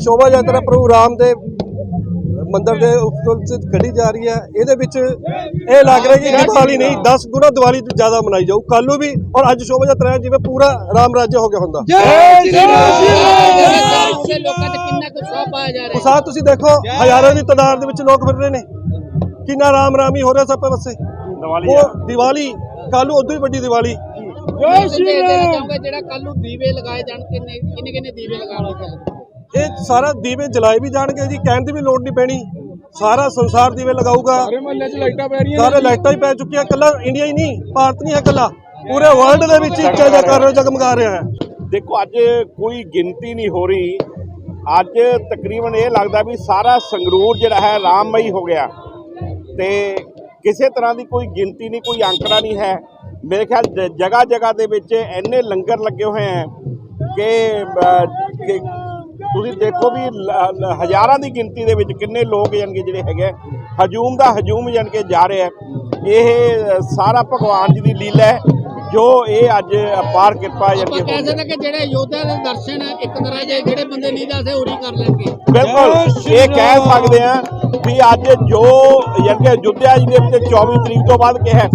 ਸ਼ੋਭਾ ਯਾਤਰਾ ਪ੍ਰਭੂ ਰਾਮ ਦੇ ਮੰਦਿਰ ਦੇ ਉੱਪਰ ਚ ਕੱਢੀ ਜਾ ਰਹੀ ਹੈ। ਇਹਦੇ ਵਿੱਚ ਇਹ ਲੱਗ ਰਿਹਾ ਕਿ ਦੀਵਾਲੀ ਨਹੀਂ 10 ਗੁਣਾ ਦੀਵਾਲੀ ਤੋਂ ਜ਼ਿਆਦਾ ਮਨਾਈ ਜਾਊ। ਕੱਲ ਨੂੰ ਵੀ ਔਰ ਅੱਜ ਸ਼ੋਭਾ ਯਾਤਰਾ ਹੈ ਜਿਵੇਂ ਪੂਰਾ ਰਾਮ ਰਾਜ ਹੋ ਗਿਆ ਹੁੰਦਾ। ਜਾ ਰਿਹਾ। ਉਸਾਹ ਤੁਸੀਂ ਦੇਖੋ ਹਜ਼ਾਰਾਂ ਦੀ ਤਾਦਾਦ ਦੇ ਵਿੱਚ ਲੋਕ ਫਿਰ ਰਹੇ ਨੇ। ਕਿੰਨਾ ਰਾਮ ਰਾਮ ਹੀ ਹੋ ਰਿਹਾ ਸਭ ਪਾਸੇ। ਦੀਵਾਲੀ ਉਹ ਦੀਵਾਲੀ ਕੱਲ ਨੂੰ ਉਦੋਂ ਹੀ ਵੱਡੀ ਦੀਵਾਲੀ। ਜੈ ਸ਼੍ਰੀ ਰਾਮ। ਜਿਹੜਾ ਕੱਲ ਨੂੰ ਦੀਵੇ ਲਗਾਏ ਜਾਣ ਕਿੰਨੇ ਕਿੰਨੇ ਕਿੰਨੇ ਦੀਵੇ ਲਗਾਉਣੇ ਚੱਲ ਇਹ ਸਾਰਾ ਦੀਵੇ ਜਲਾਏ ਵੀ ਜਾਣਗੇ ਜੀ ਕਹਿਣ ਦੀ ਵੀ ਲੋੜ ਨਹੀਂ ਪੈਣੀ। ਸਾਰਾ ਸੰਸਾਰ ਦੀਵੇ ਲਗਾਊਗਾ। ਮਹੱਲੇ 'ਚ ਲਾਈਟਾਂ ਪੈ ਰਹੀਆਂ ਸਾਰੇ ਲਾਈਟਾਂ ਹੀ ਪੈ ਚੁੱਕੀਆਂ ਕੱਲਾ ਇੰਡੀਆ ਹੀ ਨਹੀਂ ਭਾਰਤ ਨਹੀਂ ਹੈ ਕੱਲਾ ਪੂਰੇ ਵਰਲਡ ਦੇ ਵਿੱਚ ਇੱਕ ਜਗ੍ਹਾ ਕਰ ਰਿਹਾ ਜਗਮਗਾ ਰਿਹਾ ਹੈ। ਦੇਖੋ ਅੱਜ ਕੋਈ ਗਿਣਤੀ ਨਹੀਂ ਹੋ ਰਹੀ। ਅੱਜ ਤਕਰੀਬਨ ਇਹ ਲੱਗਦਾ ਵੀ ਸਾਰਾ ਸੰਗਰੂਰ ਜਿਹੜਾ ਹੈ ਰਾਮਮਈ ਹੋ ਗਿਆ। ਤੇ ਕਿਸੇ ਤਰ੍ਹਾਂ ਦੀ ਕੋਈ ਗਿਣਤੀ ਨਹੀਂ ਕੋਈ ਅੰਕੜਾ ਨਹੀਂ ਹੈ। ਮੇਰੇ ਖਿਆਲ ਜਗ੍ਹਾ ਜਗ੍ਹਾ ਦੇ ਵਿੱਚ ਇੰਨੇ ਲੰਗਰ ਲੱਗੇ ਹੋਏ ਹੈ ਕਿ ਤੁਸੀਂ ਦੇਖੋ ਵੀ ਲ- ਹਜ਼ਾਰਾਂ ਦੀ ਗਿਣਤੀ ਦੇ ਵਿੱਚ ਕਿੰਨੇ ਲੋਕ ਜਾਣਗੇ ਜਿਹੜੇ ਹੈਗੇ ਆ, ਹਜੂਮ ਦਾ ਹਜੂਮ ਜਾਣ ਕੇ ਜਾ ਰਿਹਾ ਇਹ ਸਾਰਾ ਭਗਵਾਨ ਜੀ ਦੀ ਲੀਲਾ ਹੈ। ਜੋ ਇਹ ਅੱਜ ਅਪਾਰ ਕਿਰਪਾ ਜਾਣ ਆਪਾਂ ਕਹਿ ਸਕਦੇ ਕਿ ਜਿਹੜੇ ਯੋਧਿਆਂ ਦੇ ਦਰਸ਼ਨ ਇੱਕ ਤਰ੍ਹਾਂ ਦੇ ਜਿਹੜੇ ਬੰਦੇ ਨਹੀਂ ਜਾਂਦੇ ਉਰੀ ਕਰ ਲੈਣਗੇ। ਬਿਲਕੁਲ ਇਹ ਕਹਿ ਸਕਦੇ ਆ ਵੀ ਅੱਜ ਜੋ ਯਾਨੀ ਕਿ ਅਯੁੱਧਿਆ ਜੀ ਦੇ ਉੱਤੇ 24 ਤਰੀਕ ਤੋਂ ਬਾਅਦ ਕਿਹਾ।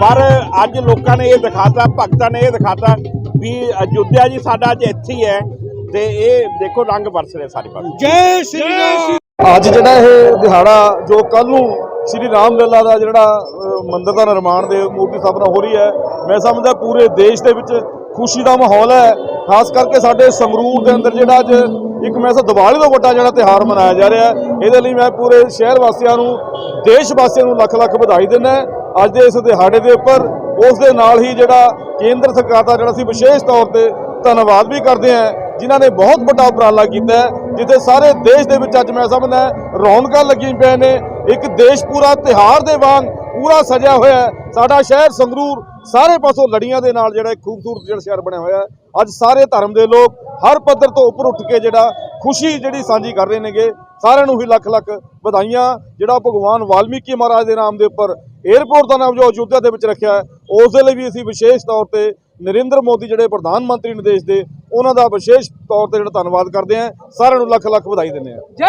ਪਰ ਅੱਜ ਲੋਕਾਂ ਨੇ ਇਹ ਦਿਖਾਤਾ ਭਗਤਾਂ ਨੇ ਇਹ ਦਿਖਾਤਾ ਵੀ ਅਯੁੱਧਿਆ ਜੀ ਸਾਡਾ ਅੱਜ ਇੱਥੇ ਹੀ ਹੈ ਤੇ ਇਹ ਦੇਖੋ ਰੰਗ ਵਰਸ ਰਹੇ ਸਾਰੇ ਪਾਸੇ। ਅੱਜ ਜਿਹੜਾ ਇਹ ਦਿਹਾੜਾ ਜੋ ਕੱਲ ਨੂੰ ਸ਼੍ਰੀ ਰਾਮ ਲੱਲਾ ਦਾ ਜਿਹੜਾ ਅ, ਮੰਦਿਰ ਦਾ ਨਿਰਮਾਣ ਦੇ ਮੂਰਤੀ ਸਥਾਪਨਾ ਹੋ ਰਹੀ ਹੈ। ਮੈਂ ਸਮਝਦਾ ਪੂਰੇ ਦੇਸ਼ ਦੇ ਵਿੱਚ ਖੁਸ਼ੀ ਦਾ ਮਾਹੌਲ ਹੈ। ਖਾਸ ਕਰਕੇ ਸਾਡੇ ਸੰਗਰੂਰ ਦੇ ਅੰਦਰ ਜਿਹੜਾ ਅੱਜ ਇੱਕ ਮੈਂ ਦੀਵਾਲੀ ਤੋਂ ਵੱਡਾ ਜਿਹੜਾ ਤਿਹਾਰ ਮਨਾਇਆ ਜਾ ਰਿਹਾ ਹੈ ਇਹਦੇ ਲਈ ਮੈਂ ਪੂਰੇ ਸ਼ਹਿਰ ਵਾਸੀਆਂ ਨੂੰ ਦੇਸ਼ ਵਾਸੀਆਂ ਨੂੰ ਲੱਖ ਲੱਖ ਵਧਾਈ ਦਿੰਦਾ ਅੱਜ ਦੇ ਇਸ ਦਿਹਾੜੇ ਦੇ ਉੱਪਰ ਉਸ ਦੇ ਨਾਲ ਹੀ ਜਿਹੜਾ ਕੇਂਦਰ ਸਰਕਾਰ ਦਾ ਜਿਹੜਾ ਅਸੀਂ ਵਿਸ਼ੇਸ਼ ਤੌਰ ਤੇ ਧੰਨਵਾਦ ਵੀ ਕਰਦੇ ਹਾਂ ਜਿਨ੍ਹਾਂ ਨੇ ਬਹੁਤ ਵੱਡਾ ਉਪਰਾਲਾ ਕੀਤਾ ਜਿੱਥੇ ਸਾਰੇ ਦੇਸ਼ ਦੇ ਵਿੱਚ ਅੱਜ ਮੈਂ ਸਮਝਦਾ ਰੌਣਕਾਂ ਲੱਗੀਆਂ ਪਈਆਂ ਨੇ। ਇੱਕ ਦੇਸ਼ ਪੂਰਾ ਤਿਹਾਰ ਦੇ ਵਾਂਗ ਪੂਰਾ ਸਜਿਆ ਹੋਇਆ ਹੈ। ਸਾਡਾ ਸ਼ਹਿਰ ਸੰਗਰੂਰ ਸਾਰੇ ਪਾਸੋਂ ਲੜੀਆਂ ਦੇ ਨਾਲ ਜਿਹੜਾ ਇੱਕ ਖੂਬਸੂਰਤ ਜਿਹੜਾ ਸ਼ਹਿਰ ਬਣਿਆ ਹੋਇਆ ਹੈ। ਅੱਜ ਸਾਰੇ ਧਰਮ ਦੇ ਲੋਕ ਹਰ ਪੱਧਰ ਤੋਂ ਉੱਪਰ ਉੱਠ ਕੇ ਜਿਹੜਾ ਖੁਸ਼ੀ ਜਿਹੜੀ ਸਾਂਝੀ ਕਰ ਰਹੇ ਨੇਗੇ। ਸਾਰਿਆਂ ਨੂੰ ਹੀ ਲੱਖ ਲੱਖ ਵਧਾਈਆਂ। ਜਿਹੜਾ ਭਗਵਾਨ ਵਾਲਮੀਕੀ ਮਹਾਰਾਜ ਦੇ ਨਾਮ ਦੇ ਉੱਪਰ 에ਅਰਪੋਰਟ ਦਾ ਨਾਮ ਜੋ ਅਯੁੱਧਿਆ ਦੇ ਵਿੱਚ ਰੱਖਿਆ ਹੈ, ਉਸ ਦੇ ਲਈ ਵੀ ਅਸੀਂ ਵਿਸ਼ੇਸ਼ ਤੌਰ ਤੇ ਨਰਿੰਦਰ ਮੋਦੀ ਜਿਹੜੇ ਪ੍ਰਧਾਨ ਮੰਤਰੀ ਨੇ ਦੇਸ਼ ਦੇ, ਉਹਨਾਂ ਦਾ ਵਿਸ਼ੇਸ਼ ਤੌਰ ਤੇ ਜਿਹੜਾ ਧੰਨਵਾਦ ਕਰਦੇ ਹਾਂ। ਸਾਰਿਆਂ ਨੂੰ ਲੱਖ ਲੱਖ ਵਧਾਈ ਦਿੰਦੇ ਹਾਂ।